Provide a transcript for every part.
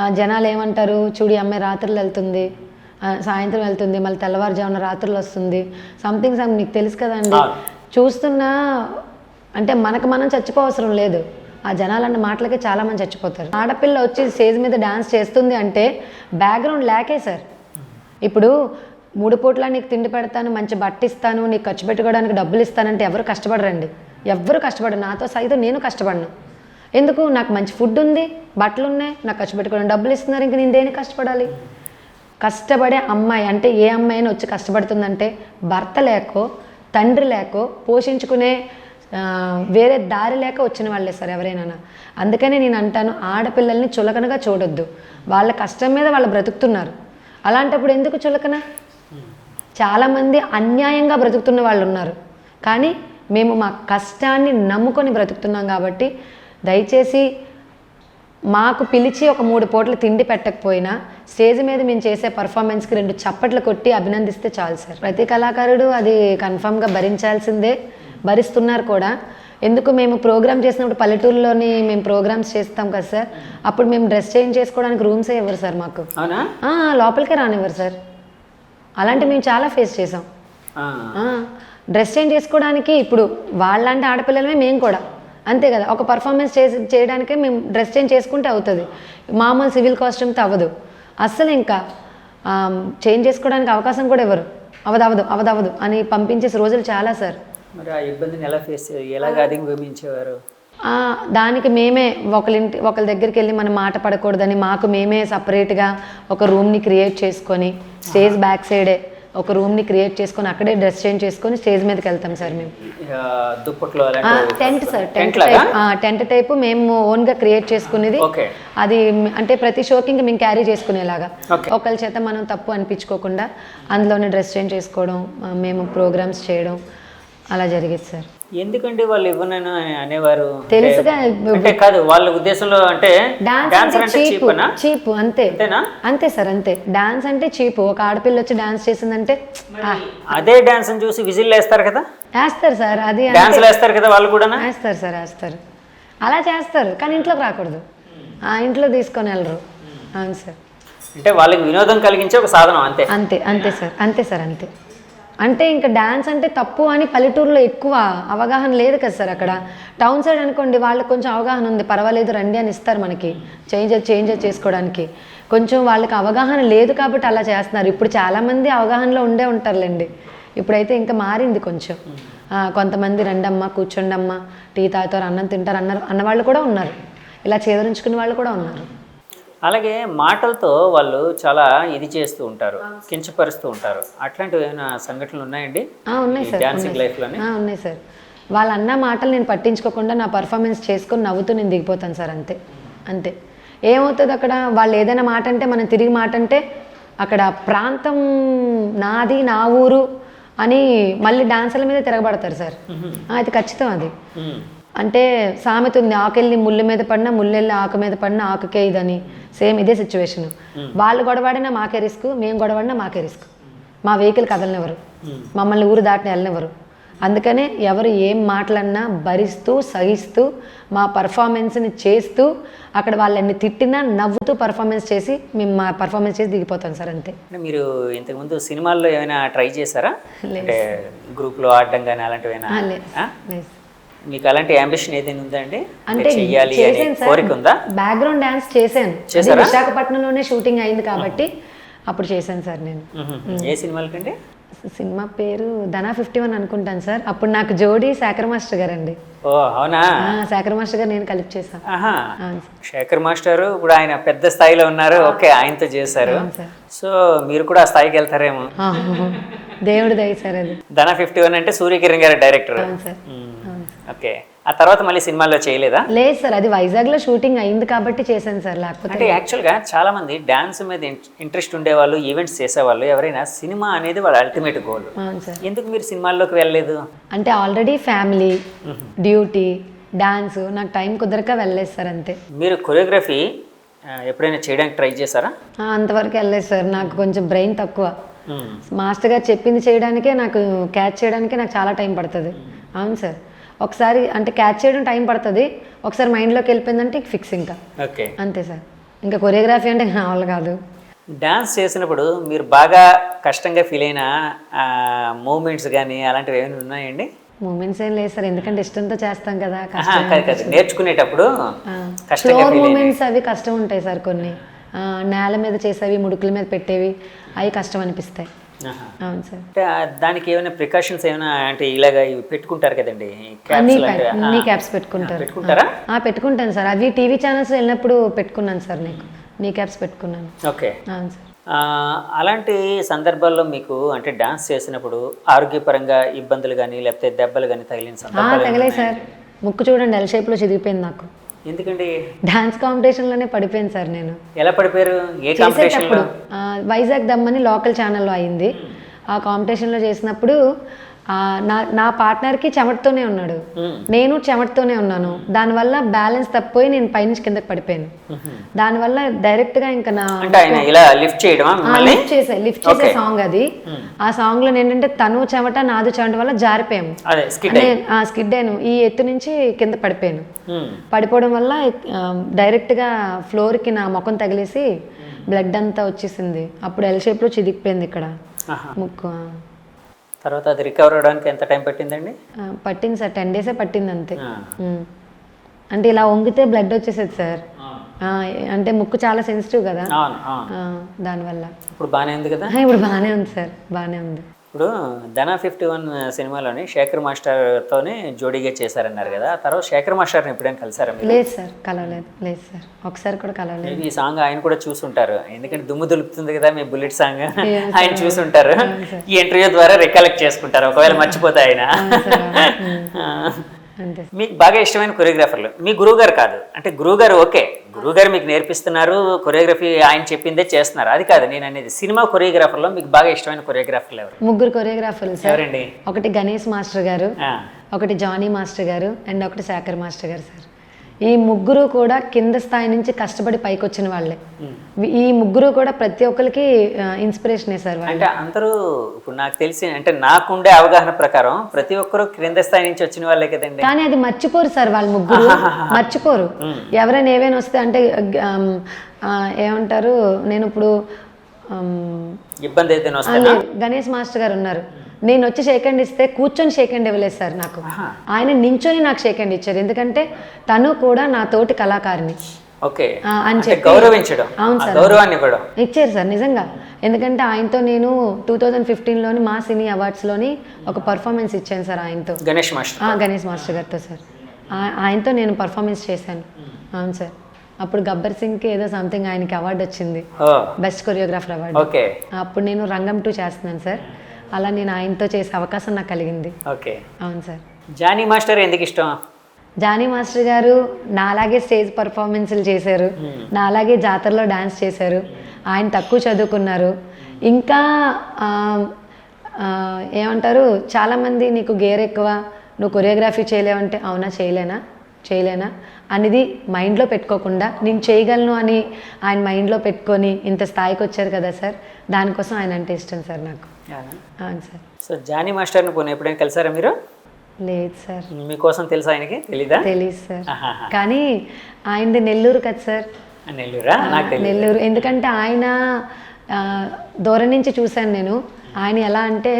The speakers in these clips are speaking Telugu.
ఆ, జనాలు ఏమంటారు? చూడు అమ్మాయి రాత్రులు వెళ్తుంది. సాయంత్రం వెళ్తుంది. మళ్ళీ తెల్లవారుజామున రాత్రులు వస్తుంది. సంథింగ్ సమ్ నీకు తెలుసు కదండి. చూస్తున్నా అంటే మనకు మనం చచ్చిపోవసరం లేదు. ఆ జనాలన్న మాటలకే చాలా మంది చచ్చిపోతారు. ఆడపిల్ల వచ్చి స్టేజ్ మీద డాన్స్ చేస్తుంది అంటే బ్యాక్గ్రౌండ్ లేకే సార్. ఇప్పుడు మూడు పూట్ల నీకు తిండి పెడతాను మంచి బట్ట ఇస్తాను నీకు ఖర్చు పెట్టుకోవడానికి డబ్బులు ఇస్తానంటే ఎవరు కష్టపడరండి? ఎవ్వరు కష్టపడరు? నాతో సైతం నేను కష్టపడను. ఎందుకు? నాకు మంచి ఫుడ్ ఉంది బట్టలు ఉన్నాయి నాకు ఖర్చు పెట్టుకోవడానికి డబ్బులు ఇస్తున్నారు ఇంక నేను దేనికి కష్టపడాలి? కష్టపడే అమ్మాయి అంటే ఏ అమ్మాయి అయినా వచ్చి కష్టపడుతుందంటే భర్త లేకో తండ్రి లేకో పోషించుకునే వేరే దారి లేక వచ్చిన వాళ్ళే సార్ ఎవరైనా అందుకనే నేను అంటాను ఆడపిల్లల్ని చులకనగా చూడొద్దు. వాళ్ళ కష్టం మీద వాళ్ళు బ్రతుకుతున్నారు. అలాంటప్పుడు ఎందుకు చులకన? చాలామంది అన్యాయంగా బ్రతుకుతున్న వాళ్ళు ఉన్నారు కానీ మేము మా కష్టాన్ని నమ్ముకొని బ్రతుకుతున్నాం కాబట్టి దయచేసి మాకు పిలిచి ఒక మూడు పూటలు తిండి పెట్టకపోయినా స్టేజ్ మీద మేము చేసే పర్ఫార్మెన్స్కి రెండు చప్పట్లు కొట్టి అభినందిస్తే చాలు సార్. ప్రతి కళాకారుడు అది కన్ఫామ్గా భరించాల్సిందే భరిస్తున్నారు కూడా. ఎందుకు మేము ప్రోగ్రామ్ చేసినప్పుడు పల్లెటూరులోని మేము ప్రోగ్రామ్స్ చేస్తాం కదా సార్ అప్పుడు మేము డ్రెస్ చేంజ్ చేసుకోవడానికి రూమ్సే ఇవ్వరు సార్ మాకు. లోపలికే రానివ్వరు సార్. అలాంటి మేము చాలా ఫేస్ చేసాం డ్రెస్ చేంజ్ చేసుకోవడానికి ఇప్పుడు వాళ్ళంటే ఆడపిల్లలమే మేము కూడా. అంతే కదా. ఒక పర్ఫార్మెన్స్ చేసి చేయడానికే మేము డ్రెస్ చేంజ్ చేసుకుంటే అవుతుంది. మామూలు సివిల్ కాస్ట్యూమ్తో అవ్వదు. అస్సలు ఇంకా చేంజ్ చేసుకోవడానికి అవకాశం కూడా ఇవ్వరు అవదు అవదు అవదు అవదు అని పంపించేసి రోజులు చాలా సార్. మరి ఆ ఇబ్బందిని ఎలా ఫేస్ అధిగమించేవారు? దానికి మేమే ఒకరింటి ఒకరి దగ్గరికి వెళ్ళి మనం మాట పడకూడదని మాకు మేమే సపరేట్గా ఒక రూమ్ని క్రియేట్ చేసుకొని స్టేజ్ బ్యాక్ సైడే ఒక రూమ్ని క్రియేట్ చేసుకొని అక్కడే డ్రెస్ చేంజ్ చేసుకొని స్టేజ్ మీదకి వెళ్తాం సార్ మేము. దుప్పట్లో tent sir tent tent type tent type మేము ఓన్గా క్రియేట్ చేసుకునేది. అది అంటే ప్రతి షోకి ఇంకా మేము క్యారీ చేసుకునేలాగా. ఒకళ్ళ చేత మనం తప్పు అనిపించుకోకుండా అందులోనే డ్రెస్ చేంజ్ చేసుకోవడం మేము ప్రోగ్రామ్స్ చేయడం అలా జరిగేది సార్. ఎందుకండి వాళ్ళు ఇవ్వనని అనేవారు? తెలుసుగా అంటే కాదు వాళ్ళ ఉద్దేశంలో అంటే డాన్స్ అంటే చీప్ చీప్ అంతే. అంతే సార్ అంతే. డాన్స్ అంటే చీప్. ఒక ఆడపిల్ల వచ్చి డాన్స్ చేసిందంటే అదే డాన్స్ చూసి విజిల్ వేస్తారు కదా? వేస్తారు సార్ అది డాన్స్ వేస్తారు కదా వాళ్ళు కూడా వేస్తారు సార్ వేస్తారు. అలా చేస్తారు కానీ ఇంట్లోకి రాకూడదు. ఆ ఇంట్లో తీసుకొని వెళ్ళరు. అవును సార్. అంటే వాళ్ళకి వినోదం కలిగించే ఒక సాధనం అంతే. అంతే అంతే సార్ అంతే సార్ అంతే. అంటే ఇంకా డ్యాన్స్ అంటే తప్పు అని పల్లెటూరులో ఎక్కువ అవగాహన లేదు కదా సార్ అక్కడ. టౌన్ సైడ్ అనుకోండి వాళ్ళకి కొంచెం అవగాహన ఉంది. పర్వాలేదు రండి అని ఇస్తారు మనకి. చేంజ్ చేంజ్ చేసుకోవడానికి. కొంచెం వాళ్ళకి అవగాహన లేదు కాబట్టి అలా చేస్తున్నారు. ఇప్పుడు చాలామంది అవగాహనలో ఉండే ఉంటారులేండి. ఇప్పుడైతే ఇంకా మారింది కొంచెం. కొంతమంది రండమ్మా కూర్చోండమ్మా టీ తాగుతారు అన్నం తింటారు అన్నారు అన్నవాళ్ళు కూడా ఉన్నారు. ఇలా చేదరించుకునే వాళ్ళు కూడా ఉన్నారు. అలాగే మాటలతో వాళ్ళు చాలా ఇది చేస్తూ ఉంటారు కించపరుస్తూ ఉంటారు. అట్లాంటివి ఏమైనా సంఘటనలు ఉన్నాయండి? ఉన్నాయి సార్ డాన్సింగ్ లైఫ్లోనే ఉన్నాయి సార్. వాళ్ళ అన్న మాటలు నేను పట్టించుకోకుండా నా పర్ఫార్మెన్స్ చేసుకొని నవ్వుతూ నేను దిగిపోతాను సార్ అంతే. అంతే. ఏమవుతుంది అక్కడ? వాళ్ళు ఏదైనా మాట అంటే మనం తిరిగి మాట అంటే అక్కడ ప్రాంతం నాది నా ఊరు అని మళ్ళీ డాన్సర్ల మీద తిరగబడతారు సార్. అది ఖచ్చితం అది. అంటే సామెత ఉంది ఆకెళ్ళి ముళ్ళు మీద పడినా ముళ్ళెళ్ళి ఆకు మీద పడినా ఆకుకే ఇదని. సేమ్ ఇదే సిచ్యువేషన్ వాళ్ళు గొడవాడినా మాకే రిస్క్ మేము గొడవాడినా మాకే రిస్క్. మా వెహికల్ కదలనివ్వరు. మమ్మల్ని ఊరు దాటిన వెళ్ళనివ్వరు. అందుకనే ఎవరు ఏం మాటలన్నా భరిస్తూ సహిస్తూ మా పర్ఫార్మెన్స్ని చేస్తూ అక్కడ వాళ్ళని తిట్టినా నవ్వుతూ పర్ఫార్మెన్స్ చేసి మేము మా పర్ఫార్మెన్స్ చేసి దిగిపోతాం సార్ అంతే. మీరు ఇంతకుముందు సినిమాల్లో ఏమైనా ట్రై చేశారా? గ్రూప్లో ఆడడం కానీ అలాంటివి మీకు అలాంటి అంబిషన్ ఏదైనా ఉందా అండి? అంటే సార్. కోరిక ఉందా? బ్యాక్గ్రౌండ్ డాన్స్ చేశాను? విశాఖపట్నంలోనే షూటింగ్ అయింది కాబట్టి అప్పుడు చేశాను సార్ నేను. ఏ సినిమాలకండి? సినిమా పేరు ధనా ఫిఫ్టీ వన్ అనుకుంటాను సార్. అప్పుడు నాకు జోడీ శాఖర్ మాస్టర్ గారు అండి ఓ అవునా? శాఖర్ మాస్టర్ గారు నేను కలిపి చేశాను. శేఖర్ మాస్టర్ ఇప్పుడు ఆయన పెద్ద స్థాయిలో ఉన్నారు. ఓకే ఆయనతో చేశారు. సో మీరు కూడా ఆ స్థాయికి వెళ్తారేమో. దేవుడి దయ సార్ అది. ధన ఫిఫ్టీ వన్ అంటే సూర్యకిరణ్ గారి డైరెక్టర్. సార్. ఓకే. ఆ తర్వాత మళ్ళీ సినిమాల్లో చేయలేదా? లేదు సార్ అది వైజాగ్లో షూటింగ్ అయింది కాబట్టి చేశాను సార్ లేకపోతే అంటే యాక్చువల్గా చాలా మంది డాన్స్ మీద ఇంట్రెస్ట్ ఉండేవాళ్ళు ఈవెంట్స్ చేసేవాళ్ళు ఎవరైనా సినిమా అనేది వాళ్ళ అల్టిమేట్ గోల్ ఎందుకు మీరు సినిమాల్లోకి వెళ్ళలేదు? అంటే ఆల్రెడీ ఫ్యామిలీ డ్యూటీ డాన్స్ నాకు టైం కుదరక వెళ్ళలేదు సార్ అంతే. మీరు కొరియోగ్రఫీ ఎప్పుడైనా చేయడానికి ట్రై చేశారా? అంతవరకు వెళ్ళలేదు సార్ నాకు కొంచెం బ్రెయిన్ తక్కువ. మాస్టర్ గారు చెప్పింది చేయడానికే నాకు క్యాచ్ చేయడానికే నాకు చాలా టైం పడుతుంది. అవును సార్. ఒకసారి అంటే క్యాచ్ చేయడం టైం పడుతుంది. ఒకసారి మైండ్లోకి వెళ్ళిపోయిందంటే ఫిక్స్ ఇంకా. ఓకే. అంతే సార్. ఇంకా కొరియోగ్రఫీ అంటే నా వల్ల కాదు. డాన్స్ చేసినప్పుడు మీరు బాగా కష్టంగా ఫీల్ అయిన మూమెంట్స్ కానీ అలాంటివి ఏమైనా ఉన్నాయండి? మూమెంట్స్ ఏం లేదు సార్. ఎందుకంటే ఇష్టంతో చేస్తాం కదా నేర్చుకునేటప్పుడు స్లో కష్టంగా ఫీల్ అయినాయి మూమెంట్స్ అవి కష్టం ఉంటాయి సార్ కొన్ని. నేల మీద చేసేవి ముడుకుల మీద పెట్టేవి అవి కష్టం అనిపిస్తాయి. అవును సార్. దానికి ఏమైనా ప్రికాషన్స్ ఏమైనా అంటే ఇలాగ పెట్టుకుంటారు కదండి? అన్ని క్యాప్స్ పెట్టుకుంటారు. పెట్టుకుంటారా? ఆ, పెట్టుకుంటాను సార్. అవి టీవీ ఛానల్స్ వెళ్ళినప్పుడు పెట్టుకున్నాను సార్ నీకు. నీ క్యాప్స్ పెట్టుకున్నాను. ఓకే. అవును సార్. అలాంటి సందర్భాల్లో మీకు అంటే డాన్స్ చేసినప్పుడు ఆరోగ్యపరంగా ఇబ్బందులు కానీ లేకపోతే దెబ్బలు కానీ తగిలిన సందర్భాలు తగలే సార్. ముక్కు చూడండి ఎల్ షేప్లో చిరిగిపోయింది నాకు. ఎందుకండి? డాన్స్ కాంపిటీషన్లోనే పడిపోయాను సార్ నేను. ఎలా పడిపోయారు? ఏ ఆ, వైజాగ్ దమ్మని లోకల్ ఛానల్లో అయింది. ఆ కాంపిటీషన్లో చేసినప్పుడు నా నా పార్ట్నర్కి చెమటతోనే ఉన్నాడు. నేను చెమటతోనే ఉన్నాను. దానివల్ల బ్యాలెన్స్ తప్పిపోయి నేను పైనుంచి కిందకి పడిపోయాను. దానివల్ల డైరెక్ట్గా ఇంకా నా లిఫ్ట్ లిఫ్ట్ చేసే లిఫ్ట్ చేసే సాంగ్ అది. ఆ సాంగ్లో ఏంటంటే తను చెమట నాదు చెమట వల్ల జారిపోయాము. స్కిడ్ అంటే ఆ స్కిడ్ అయ్యాను. ఈ ఎత్తు నుంచి కింద పడిపోయాను. పడిపోవడం వల్ల డైరెక్ట్గా ఫ్లోర్కి నా ముఖం తగిలేసి బ్లడ్ అంతా వచ్చేసింది. అప్పుడు ఎల్ షేప్లో చిదికిపోయింది ఇక్కడ. ముక్కు. తర్వాత అది రికవర్ అవడానికి ఎంత టైం పట్టిందండి? పట్టింది సార్. టెన్ డేసే పట్టింది అంతే. అంటే ఇలా వంగితే బ్లడ్ వచ్చేసేది సార్. అంటే ముక్కు చాలా సెన్సిటివ్ కదా. దానివల్ల. ఇప్పుడు బాగానే ఉంది కదా? ఇప్పుడు బాగానే ఉంది సార్. బాగానే ఉంది. ఇప్పుడు ధనా ఫిఫ్టీ వన్ సినిమాలోని శేఖర్ మాస్టర్తోనే జోడీగా చేశారన్నారు కదా తర్వాత శేఖర్ మాస్టర్ని ఎప్పుడైనా కలిసారా లేదు సార్ కలవలేదు లేదు సార్. ఒకసారి కూడా కలవలేదు. ఈ సాంగ్ ఆయన కూడా చూసుంటారు. ఎందుకంటే దుమ్ము దులుపుతుంది కదా మీ బుల్లెట్ సాంగ్. ఆయన చూసుంటారు. ఈ ఇంటర్వ్యూ ద్వారా రికలెక్ట్ చేసుకుంటారు. ఒకవేళ మర్చిపోతే ఆయన. మీకు బాగా ఇష్టమైన కొరియోగ్రాఫర్లు. మీ గురువు గారు కాదు. అంటే గురువు గారు ఓకే. గురువు గారు మీకు నేర్పిస్తున్నారు కొరియోగ్రఫీ ఆయన చెప్పిందే చేస్తున్నారు. అది కాదు నేను అనేది సినిమా కొరియోగ్రాఫర్లో మీకు బాగా ఇష్టమైన కొరియోగ్రాఫర్లు ఎవరు? ముగ్గురు కొరియోగ్రాఫర్లు ఎవరండి? ఒకటి గణేష్ మాస్టర్ గారు ఒకటి జానీ మాస్టర్ గారు అండ్ ఒకటి శాఖర్ మాస్టర్ గారు సార్. ఈ ముగ్గురు కూడా కింద స్థాయి నుంచి కష్టపడి పైకి వచ్చిన వాళ్ళే ఈ ముగ్గురు కూడా ప్రతి ఒక్కరికి ఇన్స్పిరేషనే సార్ అంటే అందరూ ఇప్పుడు నాకు తెలిసి అంటే నాకుండే అవగాహన ప్రకారం ప్రతి ఒక్కరు క్రింద స్థాయి నుంచి వచ్చిన వాళ్ళే కదండి. కానీ అది మర్చిపోరు సార్ వాళ్ళ ముగ్గురు. మర్చిపోరు. ఎవరైనా ఏవైనా వస్తే అంటే ఏమంటారు నేను ఇప్పుడు ఇబ్బంది లేదు గణేష్ మాస్టర్ గారు ఉన్నారు. నేను వచ్చి షేక్ హ్యాండ్ ఇస్తే కూర్చొని షేక్ హ్యాండ్ ఇవ్వలేదు సార్ నాకు. ఆయన నించొని నాకు షేక్ హ్యాండ్ ఇచ్చారు. ఎందుకంటే తను కూడా నా తోటి కళాకారిణి. ఓకే. ఆ, అని చెప్పి గౌరవించడం. అవును సార్. గౌరవాన్ని ఇవ్వడం ఇచ్చారు సార్ నిజంగా. ఎందుకంటే ఆయనతో నేను టూ థౌజండ్ ఫిఫ్టీన్లోని మా సినీ అవార్డ్స్లోని ఒక పర్ఫార్మెన్స్ ఇచ్చాను సార్ ఆయనతో. గణేష్ మాస్టర్. ఆ, గణేష్ మాస్టర్ గారితో సార్. ఆయనతో నేను పర్ఫార్మెన్స్ చేశాను. అవును సార్. అప్పుడు గబ్బర్ సింగ్కి ఏదో సంథింగ్ ఆయనకి అవార్డు వచ్చింది. బెస్ట్ కొరియోగ్రాఫర్ అవార్డు అప్పుడు నేను రంగం టూ చేస్తున్నాను సార్. అలా నేను ఆయనతో చేసే అవకాశం నాకు కలిగింది. ఓకే. అవును సార్. జానీ మాస్టర్ ఎందుకు ఇష్టం? జానీ మాస్టర్ గారు నాలాగే స్టేజ్ పర్ఫార్మెన్స్లు చేశారు. నాలాగే జాతరలో డాన్స్ చేశారు. ఆయన తక్కువ చదువుకున్నారు. ఇంకా ఏమంటారు? చాలామంది నీకు గేర్ ఎక్కువ నువ్వు కొరియోగ్రఫీ చేయలేవంటే అవునా చేయలేనా చేయలేనా అనేది మైండ్లో పెట్టుకోకుండా నేను చేయగలను అని ఆయన మైండ్లో పెట్టుకొని ఇంత స్థాయికి వచ్చారు కదా సార్ దానికోసం ఆయన అంటే ఇష్టం సార్ నాకు. అవును సార్. సో జానీ మాస్టర్ని పోనీ ఎప్పుడైనా కలిసారా మీరు? లేదు సార్. మీకోసం తెలుసా ఆయనకి? తెలీదా? తెలీదు సార్. కానీ ఆయనది నెల్లూరు కదా సార్. నెల్లూరా? నాకు నెల్లూరు. ఎందుకంటే ఆయన దూరం నుంచి చూశాను నేను. ఆయన ఎలా అంటే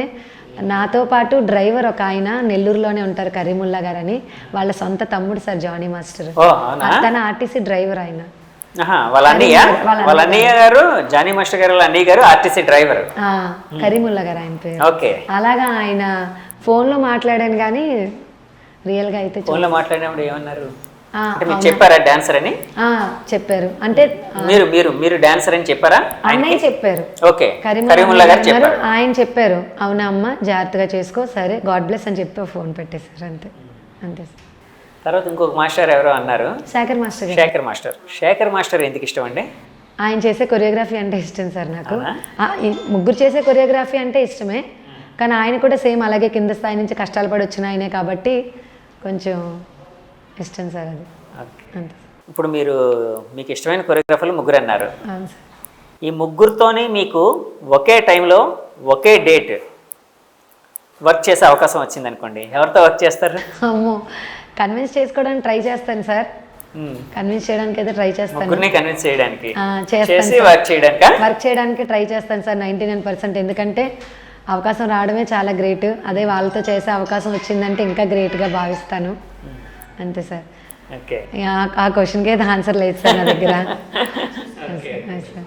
నాతో పాటు డ్రైవర్ ఒక ఆయన నెల్లూరులోనే ఉంటారు కరీముల్లా గారు అని వాళ్ళ సొంత తమ్ముడు సార్ జానీ మాస్టర్. తన ఆర్టీసీ డ్రైవర్ ఆయన. వాళ్ళ అన్నయ్య? వాళ్ళ వాళ్ళ అన్నయ్య గారు జానీ మాస్టర్ గారు వాళ్ళ అన్నయ్య గారు ఆర్టీసీ డ్రైవర్. కరీముల్లా గారు ఆయన పేరు. ఓకే. అలాగా ఆయన ఫోన్లో మాట్లాడాను కానీ రియల్గా అయితే చూ- ఫోన్లో మాట్లాడినప్పుడు ఏమన్నారు? చెప్పారా డాన్సర్ అని? చెప్పారు. అంటే మీరు మీరు మీరు డాన్సర్ అని చెప్పారా? అన్నయ్య చెప్పారు. ఓకే. కరీముల్లా గారు చెప్పారు. ఆయన చెప్పారు. అవునా అమ్మ జాగ్రత్తగా చేసుకో సరే గాడ్ బ్లెస్ అని చెప్పి ఫోన్ పెట్టేశారు అంతే. అంతే సార్. తర్వాత ఇంకొక మాస్టర్ ఎవరో అన్నారు. Shekhar master Shekhar master. Shekhar master ఎందుకు ఇష్టం అండి? ఆయన చేసే కొరియోగ్రఫీ అంటే ఇష్టం సార్ నాకు. ముగ్గురు చేసే కొరియోగ్రఫీ అంటే ఇష్టమే. కానీ ఆయన కూడా సేమ్ అలాగే కింద స్థాయి నుంచి కష్టాలు పడి వచ్చిన ఆయనే కాబట్టి కొంచెం ఇష్టం సార్ అది. అంతే ఇప్పుడు మీరు మీకు ఇష్టమైన కొరియోగ్రాఫర్లు ముగ్గురు అన్నారు. ఈ ముగ్గురితోని మీకు ఒకే టైంలో ఒకే డేట్ వర్క్ చేసే అవకాశం వచ్చింది అనుకోండి ఎవరితో వర్క్ చేస్తారు? అమ్మో. కన్విన్స్ చేసుకోవడానికి ట్రై చేస్తాను సార్. కన్విన్స్ చేయడానికి అయితే ట్రై చేస్తాను. కన్విన్స్ చేయడానికి. చేసి. వర్క్ చేయడానికా? వర్క్ చేయడానికి ట్రై చేస్తాను సార్ నైంటీ నైన్ పర్సెంట్. ఎందుకంటే అవకాశం రావడమే చాలా గ్రేట్. అదే వాళ్ళతో చేసే అవకాశం వచ్చిందంటే ఇంకా గ్రేట్గా భావిస్తాను. అంతే సార్. ఆ- క్వశ్చన్కి అయితే ఆన్సర్ లేదు సార్ నా దగ్గర.